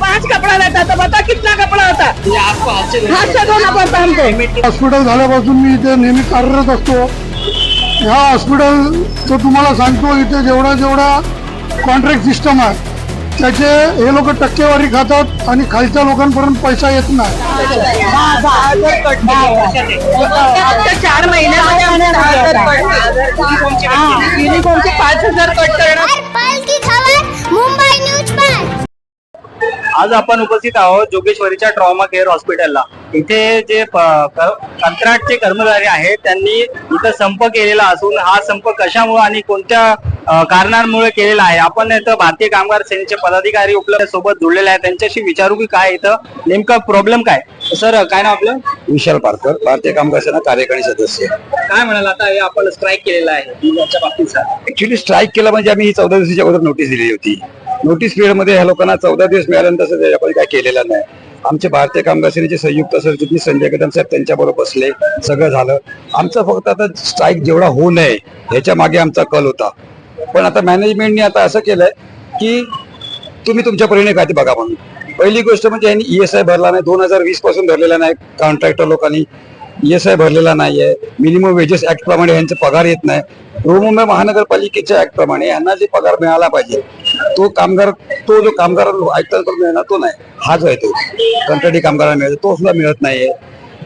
पांच कपड़ा रहता तो बता कितना कपड़ा होता. म्हणजे आपको हाथ से हाथ से धोना पड़ता हमको हॉस्पिटल झाल्यापासून मी इथे नेहमी कार्यरत असतो. ह्या हॉस्पिटलचं तुम्हाला सांगतो इथे जेवढा जेवढा कॉन्ट्रॅक्ट सिस्टम आहे त्याचे हे लोक टक्केवारी खातात आणि खालच्या लोकांपर्यंत पैसा येत नाही. चार महिन्यामध्ये. युनिफॉर्मचे पाच हजार कट करणार. आज आपण उपस्थित आहोत जोगेश्वरीच्या ट्रॉमा केअर हॉस्पिटलला इथे जे कंत्राटचे कर्मचारी आहेत त्यांनी इथं संप केलेला असून हा संप कशामुळे आणि कोणत्या कारणांमुळे केलेला आहे? आपण इथं भारतीय कामगार सेनेचे पदाधिकारी उपलब्ध सोबत जुळलेले आहेत. त्यांच्याशी विचारू की काय इथं नेमका प्रॉब्लेम काय? सर काय ना आपलं? विशाल पारकर भारतीय कामगार सेना कार्यकारी सदस्य. काय म्हणाल आता? हे आपण स्ट्राईक केलेला आहे. याच्या बाबतीत सर ऍक्च्युली स्ट्राईक केला म्हणजे आम्ही चौदा दिवसाच्या अगोदर नोटीस दिलेली होती. नोटीस पिरियडमध्ये ह्या लोकांना चौदा दिवस मिळाल्यानंतर तसं आपण काय केलेलं नाही. आमचे भारतीय कामगार सेनेचे संयुक्त सरचिटणीस संजय कदम साहेब त्यांच्याबरोबर बसले सगळं झालं. आमचं फक्त आता स्ट्राईक जेवढा होऊ नये ह्याच्या मागे आमचा कल होता. पण आता मॅनेजमेंटने आता असं केलंय की तुम्ही तुमच्या परीने काय ते बघा म्हणून. पहिली गोष्ट म्हणजे यांनी ईएसआय भरला नाही दोन हजार वीसपासून भरलेला नाही कॉन्ट्रॅक्टर लोकांनी. ईएसआय भरलेला नाहीये. मिनिमम वेजेस ऍक्ट प्रमाणे ह्यांचे पगार येत नाही. बृहमुंबई महानगरपालिकेच्या ऍक्ट प्रमाणे यांना जे पगार मिळाला पाहिजे तो कामगार तो जो कामगार आयुक्तांकडून मिळणार तो नाही. हा जो आहे तो. कंत्राटी कामगारांना मिळतो तो सुद्धा मिळत नाहीये.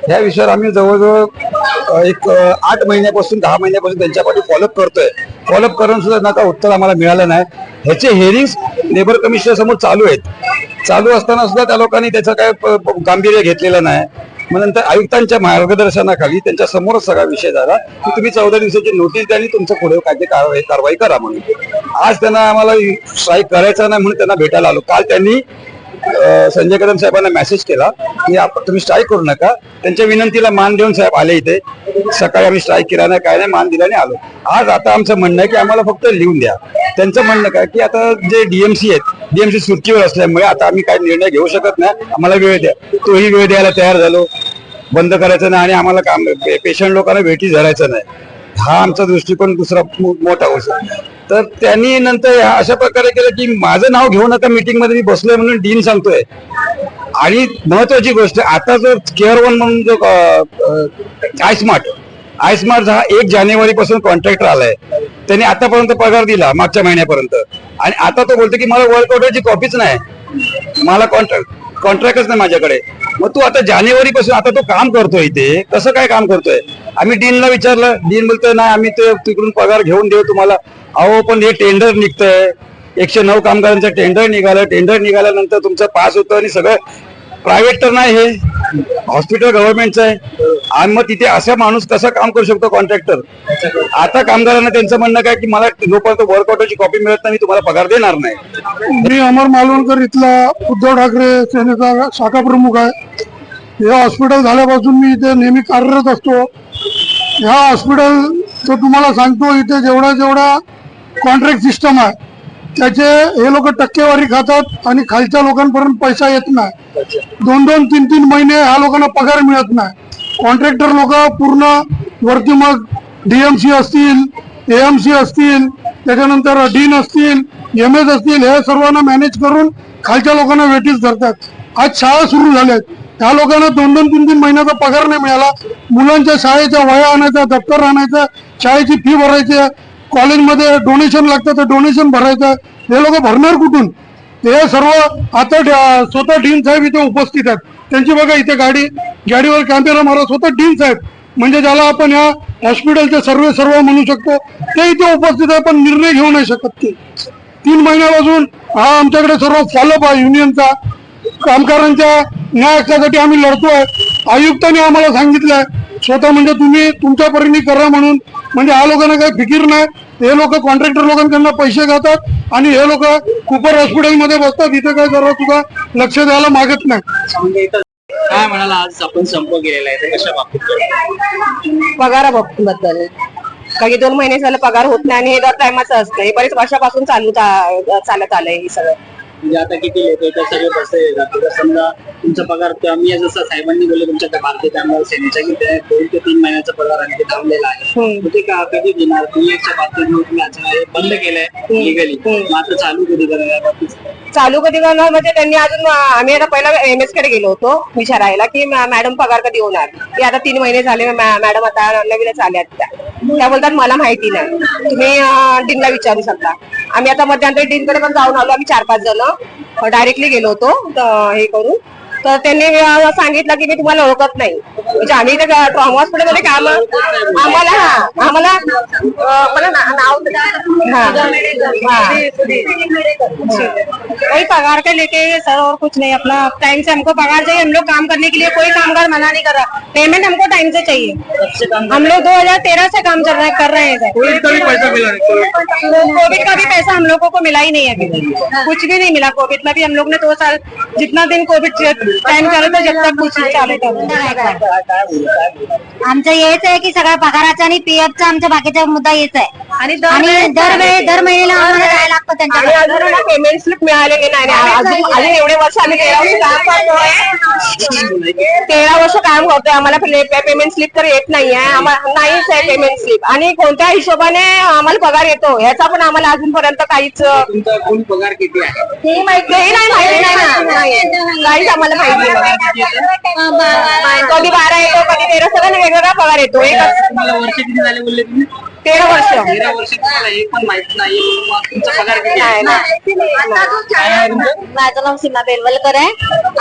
ह्या विषयावर आम्ही जवळजवळ एक आठ महिन्यापासून दहा महिन्यापासून त्यांच्यापाठी फॉलोअप करतोय. फॉलोअप करून सुद्धा नका उत्तर आम्हाला मिळालं नाही. ह्याचे हेरिंग्स लेबर कमिशनर समोर चालू आहेत. चालू असताना सुद्धा त्या लोकांनी त्याचं काय गांभीर्य घेतलेलं नाही. मग नंतर आयुक्तांच्या मार्गदर्शनाखाली त्यांच्या समोरच सगळा विषय झाला. की तुम्ही चौदा दिवसाची नोटीस द्या आणि तुमचं पुढे काय कारवाई कारवाई करा म्हणून. आज त्यांना आम्हाला स्ट्राईक करायचा नाही म्हणून त्यांना भेटायला आलो. काल त्यांनी संजय कदम साहेबांना मेसेज केला. की तुम्ही स्ट्राईक करू नका. त्यांच्या विनंतीला मान देऊन साहेब आले इथे. सकाळी आम्ही स्ट्राईक केला नाही काय नाही मान दिला आणि आलो. आज आता आमचं म्हणणं आहे की आम्हाला फक्त लिहून द्या. त्यांचं म्हणणं काय की आता जे डीएमसी आहेत डीएमसी सुट्टीवर असल्यामुळे आता आम्ही काय निर्णय घेऊ शकत नाही. आम्हाला वेळ द्या. तोही वेळ द्यायला तयार झालो. बंद करायचं नाही आणि आम्हाला काम पेशंट लोकांना भेटी धरायचं नाही. हा आमचा दृष्टिकोन दुसरा मोठा होतो तर त्यांनी नंतर अशा प्रकारे केलं की माझं नाव घेऊ नका मीटिंगमध्ये मी बसलोय म्हणून डीन सांगतोय. आणि महत्वाची गोष्ट आता जो केअर वन म्हणून जो आयस्मार्ट आयस्मार्ट हा एक जानेवारी पासून कॉन्ट्रॅक्टर आलाय. त्यांनी आतापर्यंत पगार दिला मागच्या महिन्यापर्यंत. आणि आता तो बोलतो की मला वर्क ऑर्डरची कॉपीच नाही. मला कॉन्ट्रॅक्ट कॉन्ट्रॅक्टच नाही माझ्याकडे. मग तू आता जानेवारी पासून आता तो काम करतोय इथे. कसं काय काम करतोय? आम्ही डीनला विचारलं डीन बोलतोय नाही आम्ही ते तिकडून पगार घेऊन देऊ तुम्हाला. अहो पण हे टेंडर निघतंय. एकशे नऊ कामगारांचं टेंडर निघालं. टेंडर निघाल्यानंतर तुमचं पास होतं आणि सगळं प्रायव्हेट तर नाही हे हॉस्पिटल गव्हर्नमेंटचं आहे. आणि मग तिथे असा माणूस कसा काम करू शकतो कॉन्ट्रॅक्टर आता कामगारांना त्यांचं म्हणणं काय की मला जोपर्यंत वर्क ऑर्डरची कॉपी मिळत नाही मी तुम्हाला पगार देणार नाही. मी अमर मालवणकर इथला उद्धव ठाकरे सेनेचा शाखा प्रमुख आहे. हे हॉस्पिटल झाल्यापासून मी इथे नेहमी कार्यरत असतो. ह्या हॉस्पिटल तो तुम्हाला सांगतो इथे जेवढा जेवढा कॉन्ट्रॅक्ट सिस्टम आहे त्याचे हे लोक टक्केवारी खातात आणि खालच्या लोकांपर्यंत पैसा येत नाही. दोन दोन तीन तीन महिने ह्या लोकांना पगार मिळत नाही. कॉन्ट्रॅक्टर लोक पूर्ण वरती मग डीएमसी असतील एएमसी असतील त्याच्यानंतर डीन असतील एम एस असतील हे सर्वांना मॅनेज करून खालच्या लोकांना वेटीस धरतात. आज शाळा सुरू झाल्यात. त्या लोकांना दोन दोन तीन तीन महिन्याचा पगार नाही मिळाला. मुलांच्या शाळेच्या वया आणायचा दप्तर आणायचं शाळेची फी भरायची कॉलेजमध्ये डोनेशन लागतं तर डोनेशन भरायचं. हे लोक भरणार कुठून? हे सर्व आता स्वतः डीन साहेब इथे उपस्थित आहेत. त्यांची बघा इथे गाडी गाडीवर कॅमेरा मारा स्वतः डीन साहेब. म्हणजे ज्याला आपण या हॉस्पिटलचे सर्वे सर्व म्हणू शकतो ते इथे उपस्थित आहे पण निर्णय घेऊ नाही शकत ते. तीन महिन्यापासून हा आमच्याकडे सर्व फॉलोअप आहे युनियनचा कामगारांच्या न्याय हक्कासाठी आम्ही लढतोय. आयुक्तांनी आम्हाला सांगितलंय स्वतः म्हणजे तुम्ही तुमच्या परीने करा म्हणून. म्हणजे हा लोकांना काही फिकीर नाही. हे लोक कॉन्ट्रॅक्टर लोकांकडनं पैसे घेतात. आणि हे लोक कुपर हॉस्पिटलमध्ये बसतात इथे काय जरा सुद्धा लक्ष द्यायला मागत नाही. काय म्हणाला आज आपण संप केलेला आहे ते कशा बाबतीत पगाराबद्दल काही दोन महिने झालं पगार होत नाही आणि हे दर टायमाचं असतं. हे बरेच वर्षापासून चालू चालत आलंय हे सगळं. म्हणजे आता किती लोक येतात सगळे बसले तर समजा तुमचा पगार तर मी जसं साहेबांनी बोलले तुमच्या त्या भारतीय कामगार सेनेच्या की ते दोन ते तीन महिन्याचा पगार आणखी थांबलेला आहे. मग ते का कधी देणार? पीएफच्या बाबतीत मग तुम्ही हे बंद केलंय लिगली मग आता चालू कधी करणार या बाबतीत? चालू कधी करणार? म्हणजे त्यांनी अजून आम्ही आता पहिला एम एसकडे गेलो होतो विचारायला की मॅडम पगार कधी होणार? की आता तीन महिने झाले मॅडम आता नवीनच आल्यात त्या. त्या बोलतात मला माहिती नाही. तुम्ही डीनला विचारू शकता. आम्ही आता मध्यंतरी टीमकडे पण जाऊन आलो आम्ही चार पाच जण. डायरेक्टली गेलो होतो हे करून. तर त्यांनी अं, सांगितलं की मी तुम्हाला ओळखत नाही. म्हणजे आम्ही ट्रॉमा हॉस्पिटलमध्ये काम आम्हाला हा आम्हाला अं, मला ना- नाव. कोई पगार का लेके सर और कुछ नहीं. अपना टाइम से हमको पगार चाहिए हम लोग काम करने के लिए कोई कामगार मना नहीं कर रहा। पेमेंट हमको टाइम से चाहिए। हम लोग 2013 से काम चल रहे कर रहे हैं कोविड का भी पैसा मिला नहीं कोविड। का भी पैसा हम लोगों को मिला ही नहीं है अभी। कुछ भी नहीं मिला कोविड में भी। हम लोग ने दो साल जितना दिन कोविड चालू आमचं हेच आहे की सगळ्या पगाराचा आणि पीएफचा आमच्या बाकीचा मुद्दा हेच आहे. आणि आणि दर वेळी दर महिन्याला आम्हाला जायला लागतं आणि त्यांच्याकडे अजून पेमेंट स्लिप मिळालेली नाही? आणि अजून अजून एवढे वर्ष आम्ही तेरा वर्ष काम करतोय. तेरा वर्ष काम करतोय आम्हाला पेमेंट स्लिप तर येत नाहीये. आम्हाला नाहीच आहे पेमेंट स्लिप आणि कोणत्या हिशोबाने आम्हाला पगार येतो. ह्याचा पण आम्हाला अजूनपर्यंत काहीच तुमचा कोण पगार किती आहे? ते माहिती नाही. माहिती नाही ना नाही. काहीच आम्हाला कधी बारा येतो कधी तेरा सगळ्यांना वेगवेगळा पगार येतो एकच तुम्हाला वर्ष किती झाले बोलले तुम्ही तेरा वर्ष तेरा वर्ष तुम्हाला एक पण माहीत नाही मग तुमचा पगार किती नाही आहे ना काय आहे तुमचं? माझं नाव सीमा बेलवलकर आहे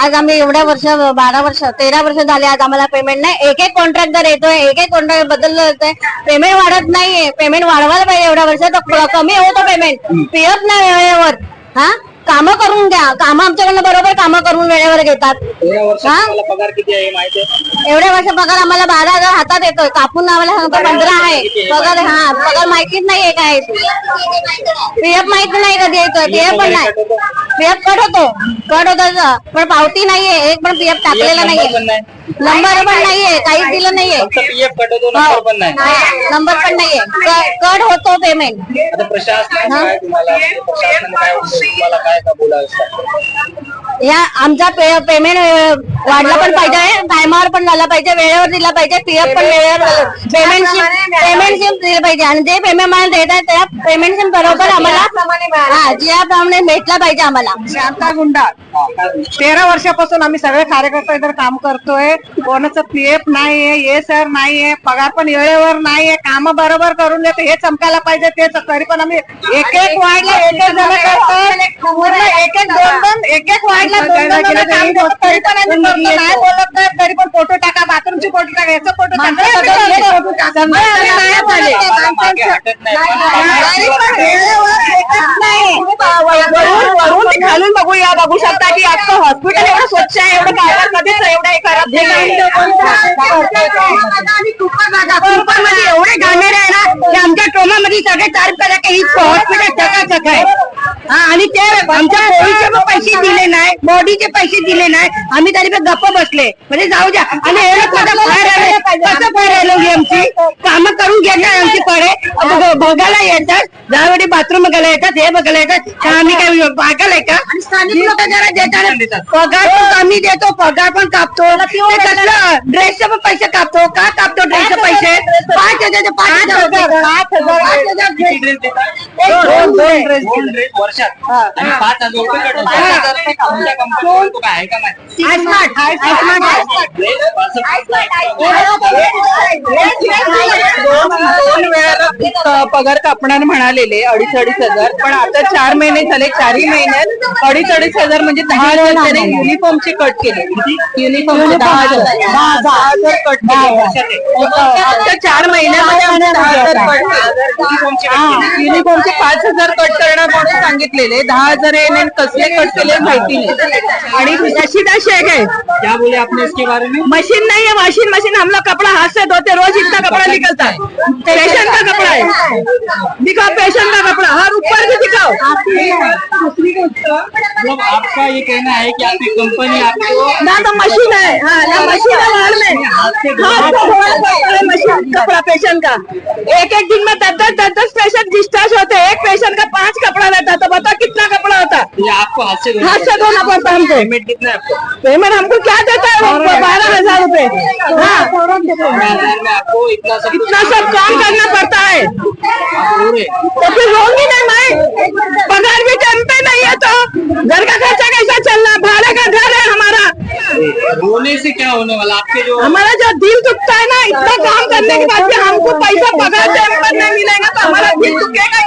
आज आम्ही एवढ्या वर्ष बारा वर्ष तेरा वर्ष झाले आज आम्हाला पेमेंट नाही एक एक कॉन्ट्रॅक्ट जर येतोय एक एक कॉन्ट्रॅक्ट बदललं येतोय पेमेंट वाढत नाहीये पेमेंट वाढवायला पाहिजे एवढ्या वर्ष तर कमी होतं पेमेंट पीएफ नाही वेळेवर हा कामं करून घ्या. कामं आमच्याकडनं बरोबर कामं करून वेळेवर घेतात? तुम्हाला पगार किती आहे माहिती आहे? एवढ्या वर्ष पगार आम्हाला बारा हजार हातात येतोय कापून आम्हाला सांगतो पंधरा आहे. पगार हा पगार माहितीच नाहीये काय. पीएफ माहिती नाही कधी येतोय? पीएफ पण नाही. पीएफ कट होतो. कट होतो पण पावती नाहीये. एक पण पीएफ टाकलेला नाहीये. नंबर पण नाहीये काहीच दिलं नाहीये. फक्त पीएफ नंबर पण नाही. नंबर पण नाहीये. कट होतो पेमेंट आता प्रशासन काय तुम्हाला प्रशासन काय बोलतंय? तुम्हाला काय का बोलावं या आमचा पेमेंट वाढला पण पाहिजे टायमावर पण झाला पाहिजे वेळेवर दिला पाहिजे पीएफ पण वेळेवर पेमेंट पेमेंट सिम दिलं पाहिजे. आणि जे पेमेंट मला देत आहे त्या पेमेंट सिम बरोबर आम्हाला हा ज्याप्रमाणे भेटला पाहिजे आम्हाला. शांता गुंडा तेरा वर्षापासून आम्ही सगळे कार्यकर्ते इतर काम करतोय. कोणाचं पीएफ नाहीये ये सर नाहीये पगार पण वेळेवर नाहीये काम बरोबर करून देतो हे चमकायला पाहिजे ते तरी पण आम्ही एक एक वाढला एक एक जण करतो पूर्ण एक एक दोन दोन एक एक वाढला दोन दोन जण काम करतो तरी पण आम्ही करतो नाही बोलत तरी पण फोटो टाका बाथरूमची फोटो टाका याचा फोटो टाका नाही नाही वरून वरून ते खालून बघूया बघू शकता की आजचं हॉस्पिटल एवढं स्वच्छ आहे एवढं काय कधीच एवढं हे करत मध्ये एवढे घाणेरे आहे ना की आमच्या ट्रोमा मध्ये सगळे तारीफ करा की ही हॉस्पिटल चकाचक आहे. हा आणि ते आमच्या पोळीचे पण पैसे दिले नाही बॉडीचे पैसे दिले नाही. आम्ही तरी पण गप्प बसले. म्हणजे जाऊ द्या. आणि एवढं कसं बाहेर आले. कसं बाहेर आलो ही आमची? कामं करून घेतात आमची पडे बघायला येतात. दहावेळी बाथरूम बघायला येतात हे बघायला येतात. आम्ही काय आहे का? स्थानिक लोक जरा देतात. पगार पण कमी देतो पगार पण कापतो. ड्रेसचे पण पैसे कापतो का कापतो ड्रेसचे पैसे? पाच हजार पाच हजार पाच हजार ड्रेस देतात दोन दोन ड्रेस दोन ड्रेस वर्षात. आणि पाच हजार रुपये कट होतात. पाच हजार रुपये तुमच्या कंपनीत तो काय आहे का नाही? आयस्मार्ट आयस्मार्ट ड्रेस पाच दोन वेळा पगार कापणार म्हणालेले अडीच अडीच हजार. पण आता चार महिने झाले चारही महिन्यात अडीच अडीच हजार म्हणजे दहा हजार त्याने युनिफॉर्मचे कट केले. युनिफॉर्म दहा हजार. दहा हजार. कट केले. आता चार महिन्यामध्ये दहा हजार कट केले. युनिफॉर्मचे पाच हजार कट करणार म्हणून सांगितलेले. दहा हजार याने कसले कट केले माहिती नाही. आणि मशीन अशी आहे. काय क्या बोले आपने इसके बारे में? मशीन नहीं है वॉशिंग मशीन. हम लोग कपड़ा हाथ से धोते रोज इतना कपड़ा निकलता है पेशेंट का कपड़ा है दिखाओ पेशेंट का कपड़ा? हर ऊपर भी दिखाओ मतलब आपका ये कहना है कि आपकी कंपनी आपको ना तो मशीन है हाँ ना मशीन है। वार्ड में है मशीन कपड़ा पेशेंट का. एक एक दिन में दस दस दस दस पेशेंट डिस्चार्ज होते. हैं एक पेशेंट का पाँच कपड़ा रहता तो बता कितना कपड़ा होता? ये आपको हाथ से हाथ से धोना पड़ता हमको। पेमेंट कितना है आपको? पेमेंट हमको क्या देता है बारह हज़ार। रूपए। हाँ। इतना सब इतना सब काम करना पड़ता है। तो फिर रोंगी नहीं मैं पगार भी टाइम पे नहीं है तो घर का खर्चा कैसा चलना है? भाड़े का घर है हमारा। रोने से क्या होने वाला? आपके जो हमारा जो दिल दुखता है ना इतना काम करने के बाद भी हमको पैसा पगार टाइम पर नहीं मिलेगा तो हमारा दिल दुखेगा हाँ?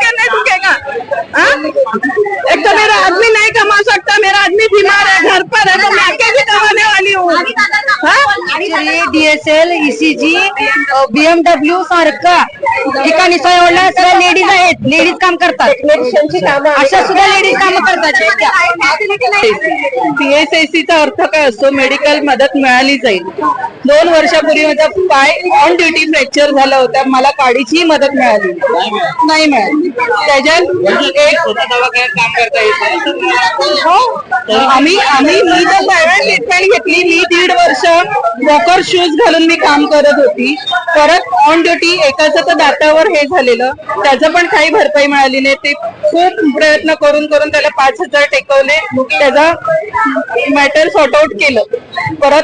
एक तो मेरा आदमी नहीं कमा सकता मेरा आदमी बीमार है घर पर है तो मैं अकेली कमाने वाली हूँ। हाँ? डीएसएल ईसीजी बीएमडब्ल्यू सारखं। ठिकाणी सोयवडला सगळ्या लेडीज आहेत. लेडीज काम करतात. अशा सुद्धा लेडीज काम करतात. पीएसआयसीचा अर्थ काय असतो? मेडिकल मदत मिळाली जाईल. दोन वर्षापूर्वी माझा पाय ऑन ड्युटी फ्रॅक्चर झाला होता. मला काडीची मदत मिळाली. नाही मिळाली. त्याच्यात एक काम करता येत आम्ही आम्ही मी जर प्रायव्हेट ट्रीटमेंट घेतली मी दीड वर्ष वॉकर शूज घालून मी काम करत होती. परत ऑन ड्युटी एकाचं तर हातावर हे झालेलं त्याचं पण काही भरपाई मिळाली नाही. ते खूप प्रयत्न करून करून त्याला पाच हजार टेकवले. त्याचा मॅटर सॉर्ट आउट केलं. परत